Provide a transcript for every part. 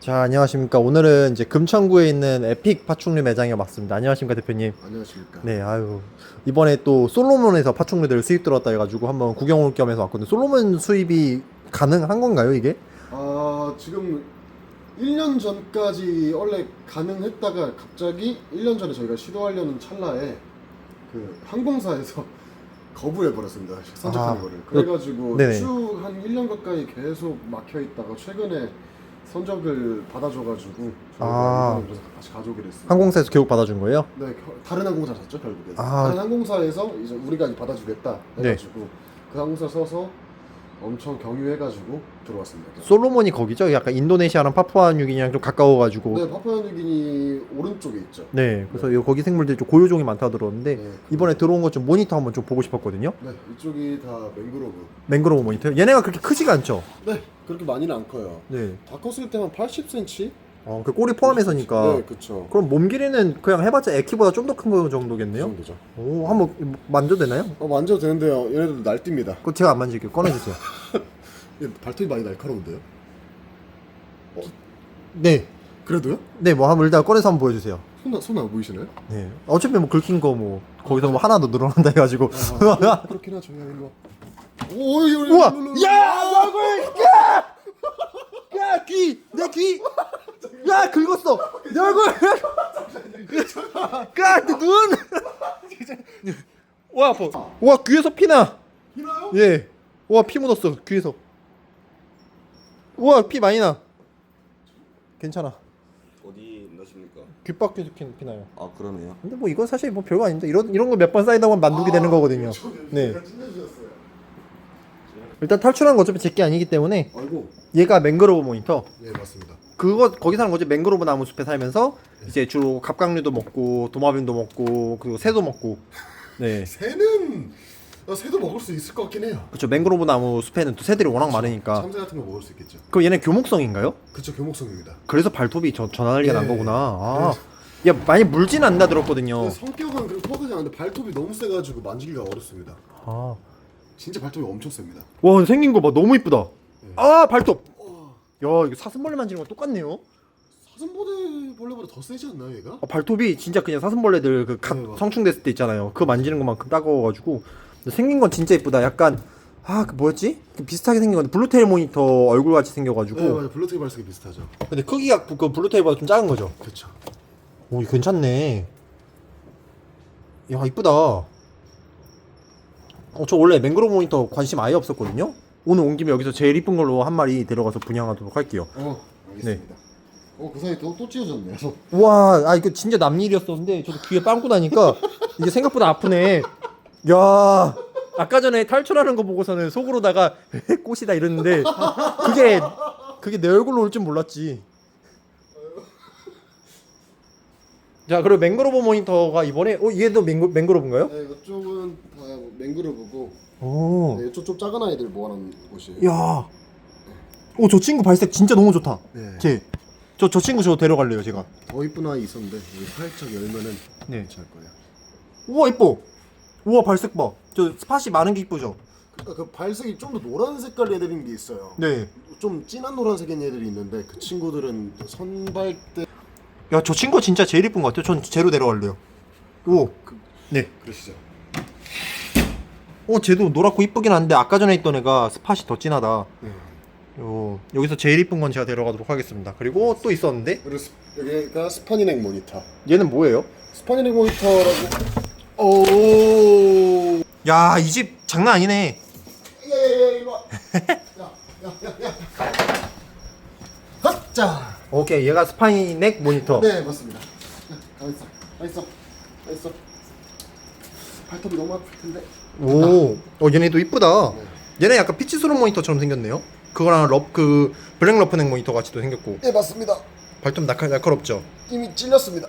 자, 안녕하십니까. 오늘은 이제 금천구에 있는 에픽 파충류 매장에 왔습니다. 안녕하십니까, 대표님. 안녕하십니까. 네, 아유. 이번에 또 솔로몬에서 파충류들 수입 들었다 해가지고 한번 구경 올 겸 해서 왔거든요. 솔로몬 수입이 가능한 건가요, 이게? 아 지금 1년 전까지 원래 가능했다가 갑자기 1년 전에 저희가 시도하려는 찰나에 그 항공사에서 거부해 버렸습니다. 선적하는 아, 거를. 그래가지고 네네. 쭉 한 1년 가까이 계속 막혀 있다가 최근에 선적을 받아줘가지고 저희가 아. 다시 가져오게 됐어요. 항공사에서 교육 받아준 거예요? 네, 겨- 다른 항공사 샀죠 결국에. 아. 다른 항공사에서 이제 우리가 받아주겠다 네. 해가지고 그 항공사 써서 엄청 경유해가지고 들어왔습니다. 솔로몬이 거기죠? 약간 인도네시아랑 파푸아뉴기니랑 좀 가까워가지고. 네, 파푸아뉴기니 오른쪽에 있죠. 네, 그래서 요 거기 생물들이 좀 고요종이 많다 들었는데 네, 이번에 들어온 것 좀 모니터 한번 좀 보고 싶었거든요. 네, 이쪽이 다 맹그로브. 맹그로브 모니터. 얘네가 그렇게 크지가 않죠? 네, 그렇게 많이는 안 커요. 네. 다 컸을 때만 80cm? 어, 그 꼬리 포함해서니까. 네, 그렇죠. 그럼 몸 길이는 그냥 해봤자 애키보다 좀 더 큰 거 정도겠네요. 정도죠. 오, 한번 만져도 되나요? 어, 만져도 되는데요. 얘네들도 날뜁니다. 그거 제가 안 만질게요. 꺼내주세요. 얘 발톱이 많이 날카로운데요? 네. 그래도요? 네, 뭐 한번 일단 꺼내서 한번 보여주세요. 손, 손안 보이시나요? 네. 어차피 뭐 긁힌 거 뭐 거기서 뭐 하나 더 늘어난다 해가지고. 아, 그렇긴 하죠. 야, 이거. 오, 이거. 우와! 야! 얼굴! 야! 야, 귀! 내 귀! 야, 긁었어! 내 얼굴! 야, 내 눈! 와, 아파. 와, 귀에서 피나! 이나요? 예. 와, 피 묻었어, 귀에서. 우와, 피 많이 나. 괜찮아. 어디 넣으십니까? 귓바퀴에서 피, 피 나요. 아 그러네요. 근데 뭐 이건 사실 뭐 별거 아닌데 이런 이런 거 몇 번 쌓이다 보면 만두게 되는 거거든요. 네. 찢어주셨어요. 일단 탈출한 거 어차피 제게 아니기 때문에 아이고. 얘가 맹그로브 모니터. 네, 맞습니다. 그거 거기 사는 거지 맹그로브 나무 숲에 살면서 이제 주로 갑각류도 먹고 도마뱀도 먹고 그리고 새도 먹고. 네. 새는 어, 새도 먹을 수 있을 것 같긴 해요. 그렇죠. 맹그로브 나무 숲에는 또 새들이 워낙 많으니까. 참새 같은 거 먹을 수 있겠죠. 그럼 얘는 교목성인가요? 그쵸 교목성입니다. 그래서 발톱이 저 전화리가 난 네. 거구나. 아. 야 많이 물진 않나 들었거든요. 근데 성격은 그렇게 포악하지 않은데 발톱이 너무 세가지고 만지기가 어렵습니다. 아. 진짜 발톱이 엄청 셉니다. 와 생긴 거 봐 너무 이쁘다. 네. 아 발톱. 야 이거 사슴벌레 만지는 거 똑같네요. 사슴벌레 벌레보다 더 세지 않나요, 얘가? 아, 발톱이 진짜 그냥 사슴벌레들 그갓 네, 맞아요. 성충됐을 때 있잖아요. 그거 만지는 것만큼 따가워가지고 근데 생긴 건 진짜 이쁘다. 약간 아 그 뭐였지? 그 비슷하게 생긴 건데 블루테일 모니터 얼굴 같이 생겨가지고 네, 맞아요. 블루테일 발색이 비슷하죠. 근데 크기가 그, 그 블루테일보다 좀 작은 거죠. 그쵸. 오 이거 괜찮네. 야 이쁘다. 어 저 원래 맹그로브 모니터 관심 아예 없었거든요. 오늘 온 김에 여기서 제일 이쁜 걸로 한 마리 데려가서 분양하도록 할게요. 어, 알겠습니다. 어, 그 사이 또, 또 찢어졌네요. 와, 아 이거 진짜 남일이었었는데 저도 귀에 빵꾸 나니까 이게 생각보다 아프네. 야, 아까 전에 탈출하는 거 보고서는 속으로다가 꽃이다 이랬는데 그게 그게 내 얼굴로 올 줄 몰랐지. 자, 그리고 맹그로브 모니터가 이번에 어 얘도 맹그, 맹그로브인가요? 네, 이쪽은 다 맹그로브고 오, 네, 이쪽 좀 작은 아이들 모아놓은 곳이에요. 야, 오 저 친구 발색 진짜 너무 좋다. 네. 제, 저 저 친구 저 데려갈래요 제가. 더 이쁜 아이 있었는데 살짝 열면은 네. 괜찮을 거예요. 우와 이뻐. 우와 발색 봐. 저 스팟이 많은 게 이쁘죠. 그, 그 발색이 좀 더 노란 색깔 애들인 게 있어요. 네. 좀 진한 노란색인 애들이 있는데 그 친구들은 선발 때 야, 저 친구 진짜 제일 이쁜 것 같아요. 전 쟤로 데려갈래요. 오. 그- 네. 그러시죠. 어, 쟤도 노랗고 이쁘긴 한데 아까 전에 있던 애가 스팟이 더 진하다. 네. 요, 여기서 제일 이쁜 건 제가 데려가도록 하겠습니다. 그리고 또 있었는데 그리고 스, 여기가 스파니넥 모니터. 얘는 뭐예요? 스파니넥 모니터라고. 오. 야, 이 집 장난 아니네. 예예예 이거. 야야야야. 헛자. 오케이, 얘가 스파이넥 모니터. 네 맞습니다. 가 있어. 가 있어. 가 있어. 발톱이 너무 아플 텐데. 오, 어, 얘네도 이쁘다. 네. 얘네 약간 피치스러운 모니터처럼 생겼네요. 그거랑 럽, 그 블랙 러프넥 모니터 같이도 생겼고 네 맞습니다. 발톱 날카, 날카롭죠. 이미 찔렸습니다.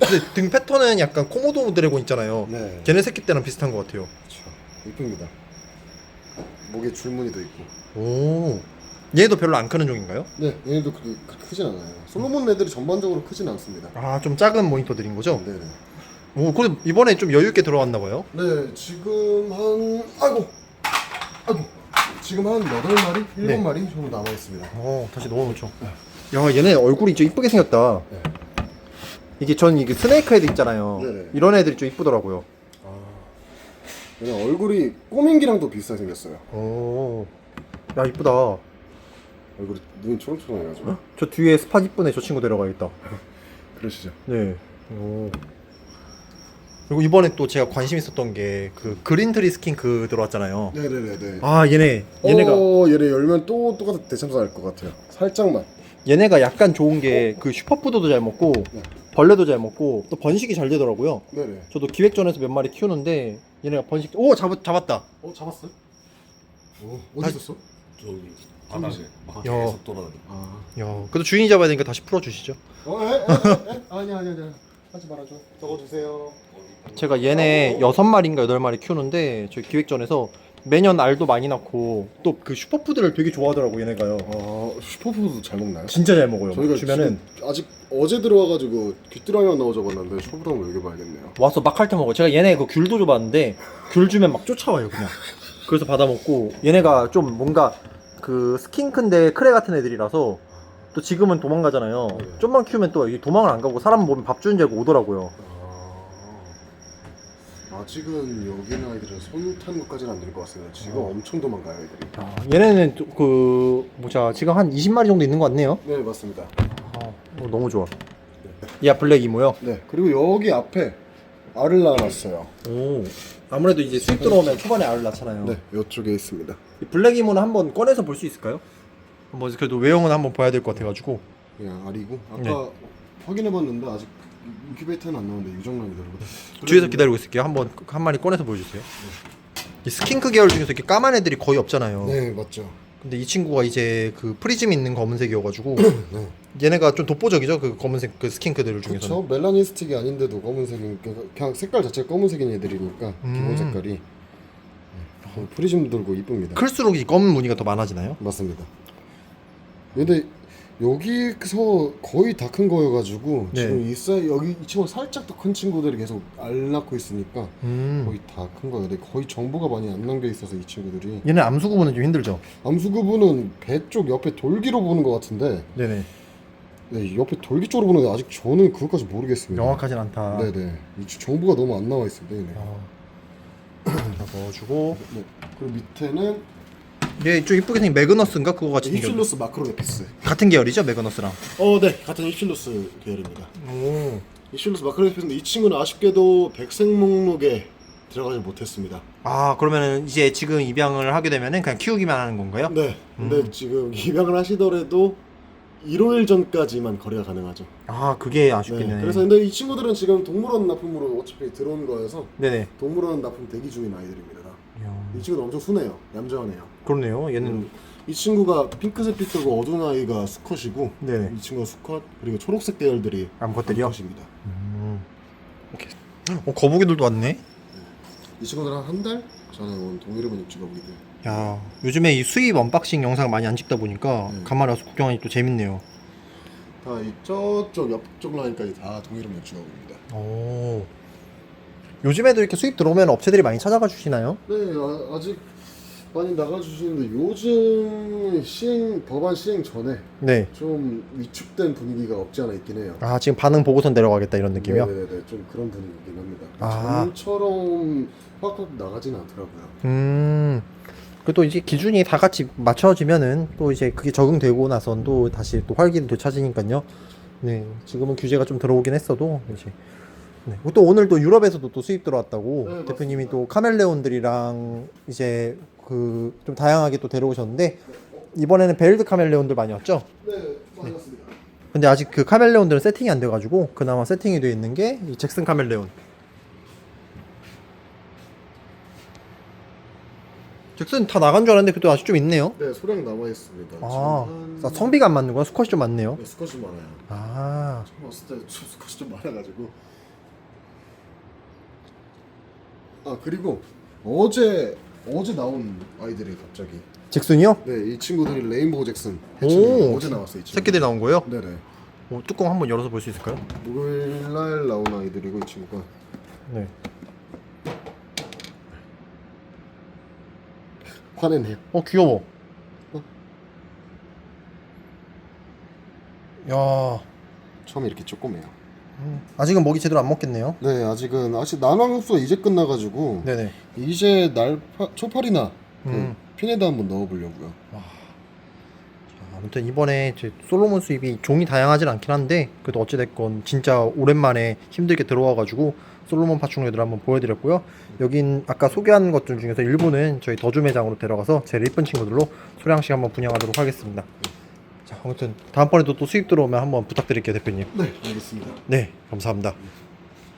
근데 등 패턴은 약간 코모도 드래곤 있잖아요. 네. 걔네 새끼 때랑 비슷한 것 같아요. 그렇죠. 이쁩니다. 목에 줄무늬도 있고. 오, 얘도 별로 안 크는 종인가요? 네, 얘네도 그, 그, 크진 않아요. 솔로몬 애들이 전반적으로 크진 않습니다. 아, 좀 작은 모니터들인 거죠? 네 네. 오, 그래 이번에 좀 여유 있게 들어왔나 봐요. 네, 지금 한 아이고, 아이고, 지금 한 여덟 마리, 일곱 네. 마리 정도 남아 있습니다. 어, 다시 넣어놓죠. 야 얘네 얼굴이 좀 이쁘게 생겼다. 네. 이게 전 이게 스네이크 헤드 있잖아요. 네네. 이런 애들이 좀 이쁘더라고요. 그냥 얼굴이 꼬민기랑도 비슷하게 생겼어요. 오, 야 이쁘다. 얼굴이 눈이 초롱초롱해가지고. 저 뒤에 스팟 이쁘네. 저 친구 데려가겠다. 그러시죠. 네. 오. 그리고 이번에 또 제가 관심 있었던 게 그 그린트리 스킨크 들어왔잖아요. 네네네네. 아 얘네 얘네가 어, 얘네 열면 또 똑같은 대참사 할것 같아요. 살짝만. 얘네가 약간 좋은 게 그 슈퍼푸드도 잘 먹고 네. 벌레도 잘 먹고 또 번식이 잘 되더라고요. 네네. 저도 기획전에서 몇 마리 키우는데 얘네가 번식 오 잡, 잡았다. 어 잡았어요? 오 다- 어디 있었어? 저기 바닥에 손이지? 막 야. 계속 돌아다니. 아. 야, 그래도 주인이 잡아야 되니까 다시 풀어주시죠. 어, 에, 에, 에, 에? 아니 아니 아니. 하지 말아줘. 적어주세요. 제가 얘네 여섯 마리인가 여덟 마리 키우는데 저희 기획전에서 매년 알도 많이 낳고 또 그 슈퍼푸드를 되게 좋아하더라고 얘네가요. 아 슈퍼푸드도 잘 먹나요? 진짜 잘 먹어요. 저희가 주면은 지금 아직 어제 들어와가지고 귀뚜라미만 넣어 적었는데 슈퍼푸드 한번 먹여봐야겠네요. 와서 막 핥아 먹어. 제가 얘네 그 귤도 줘봤는데 귤 주면 막 쫓아와요 그냥. 그래서 받아 먹고 얘네가 좀 뭔가 그 스킨크인데 크레 같은 애들이라서 또 지금은 도망가잖아요. 네. 좀만 키우면 또 이 도망을 안 가고 사람 보면 밥 주는 줄 알고 오더라고요. 아, 아직은 여기 있는 아이들은 손 타는 것까지는 안 될 것 같습니다. 지금 어. 엄청 도망가요 애들이. 아, 얘네는 또 그 뭐자 지금 한 20마리 정도 있는 것 같네요. 네 맞습니다. 어, 너무 좋아. 야 블랙 이모요. 네 그리고 여기 앞에 알을 낳아놨어요. 오. 아무래도 이제 수입 들어오면 초반에 알을 낳잖아요. 네 이쪽에 있습니다. 이 블랙 이모는 한번 꺼내서 볼 수 있을까요? 뭐 그래도 외형은 한번 봐야 될 것 같아가지고. 그냥 알이고 아까 네. 확인해봤는데 아직 인큐베이터는 안 나오는데 유정란이더라고요. 뒤에서 기다리고 있을게요. 한번 한 마리 꺼내서 보여주세요. 이 스킨크 계열 중에서 이렇게 까만 애들이 거의 없잖아요. 네 맞죠. 근데 이 친구가 이제 그 프리즘 있는 검은색이어가지고 네. 얘네가 좀 독보적이죠. 그 검은색 그 스킨크들 중에서는. 그렇죠. 멜라닌 스틱이 아닌데도 검은색인 그- 그냥 색깔 자체가 검은색인 애들이니까 음. 기본 색깔이 네. 어, 프리즘 들고 이쁩니다. 클수록 이 검은 무늬가 더 많아지나요? 맞습니다. 근데 여기서 거의 다 큰 거여가지고 네. 지금 이 사이 여기 이 친구 살짝 더 큰 친구들이 계속 알 낳고 있으니까 음. 거의 다 큰 거예요. 근데 거의 정보가 많이 안 남겨 있어서 이 친구들이 얘는 암수 구분은 좀 힘들죠. 암수 구분은 배 쪽 옆에 돌기로 보는 것 같은데 네네. 네, 옆에 돌기 쪽으로 보는데 아직 저는 그것까지 모르겠습니다. 명확하진 않다. 네네. 이 정보가 너무 안 나와 있습니다. 얘네. 어. 자, 넣어주고 네. 그리고 밑에는 얘좀 이쁘게 생긴 매그너스인가 그거 같이 생겼 입실루스 마크로네피스. 같은 계열이죠 매그너스랑. 어, 네, 같은 입실루스 계열입니다. 오. 입실루스 마크로네피스인데 이 친구는 아쉽게도 백색 목록에 들어가지 못했습니다. 아 그러면은 이제 지금 입양을 하게 되면은 그냥 키우기만 하는 건가요? 네, 근데 음. 지금 입양을 하시더라도 일요일 전까지만 거래가 가능하죠. 아 그게 네, 아쉽겠네. 그래서 근데 이 친구들은 지금 동물원 납품으로 어차피 들어온 거여서 네네. 동물원 납품 대기 중인 아이들입니다. 이 친구도 엄청 순해요. 얌전해요. 그렇네요. 얘는 이 친구가 핑크색 핏하고 어두운 아이가 수컷이고 네네. 이 친구가 수컷 그리고 초록색 계열들이 암컷들이요. 암컷입니다. 음. 오케이. 어 거북이들도 왔네. 이 친구들은 한달 전에 온 동일본 입주 거북이들. 야 요즘에 이 수입 언박싱 영상 많이 안 찍다 보니까 네. 간만에 와서 구경하니 또 재밌네요. 다이 저쪽 옆쪽 라인까지 다 동일본 입주 거북입니다. 오. 요즘에도 이렇게 수입 들어오면 업체들이 많이 찾아가 주시나요? 네, 아, 아직 많이 나가주시는데 요즘 시행 법안 시행 전에 네. 좀 위축된 분위기가 없지 않아 있긴 해요. 아 지금 반응 보고선 내려가겠다 이런 느낌이요? 네네네, 좀 그런 분위기긴 합니다. 아. 전처럼 확확 나가진 않더라고요. 음. 그또 이제 기준이 다 같이 맞춰지면은 또 이제 그게 적응되고 나선 또 다시 또 활기를 되찾으니까요. 네. 지금은 규제가 좀 들어오긴 했어도 이제 네. 또 오늘 또 유럽에서도 또 수입 들어왔다고 네, 대표님이 맞습니다. 또 카멜레온들이랑 이제 그 좀 다양하게 또 데려오셨는데 이번에는 베일드 카멜레온들 많이 왔죠? 네, 맞습니다. 근데 아직 그 카멜레온들은 세팅이 안 돼가지고 그나마 세팅이 되어 있는 게 이 잭슨 카멜레온. 잭슨 다 나간 줄 알았는데 그래도 아직 좀 있네요. 네, 소량 남아 있습니다. 아, 자, 성비가 안 맞는 거야? 수컷이 좀 많네요. 네, 스컷이 많아요. 아, 처음 왔을 때 스컷이 좀 많아가지고. 아 그리고 어제 어제 나온 아이들이 갑자기 잭슨이요? 네 이 친구들이 레인보우 잭슨 오. 해치는 어제 나왔어요. 이 친구. 새끼들이 나온 거예요? 네네. 오, 뚜껑 한번 열어서 볼 수 있을까요? 목요일 날 나온 아이들이고 이 친구가 네. 화내네요. 어, 귀여워. 야 처음에 이렇게 조그매요. 아직은 먹이 제대로 안 먹겠네요. 네, 아직은 아직 난황 흡수가 이제 끝나가지고 네네. 이제 날 초파리나 그 음. 핀에다 한번 넣어보려고요. 아무튼 이번에 제 솔로몬 수입이 종이 다양하진 않긴 한데 그래도 어찌됐건 진짜 오랜만에 힘들게 들어와가지고 솔로몬 파충류들 한번 보여드렸고요. 여긴 아까 소개한 것들 중에서 일부는 저희 더주 매장으로 데려가서 제일 이쁜 친구들로 소량씩 한번 분양하도록 하겠습니다. 자, 아무튼 다음번에도 또 수입 들어오면 한번 부탁드릴게요, 대표님. 네, 알겠습니다. 네, 감사합니다.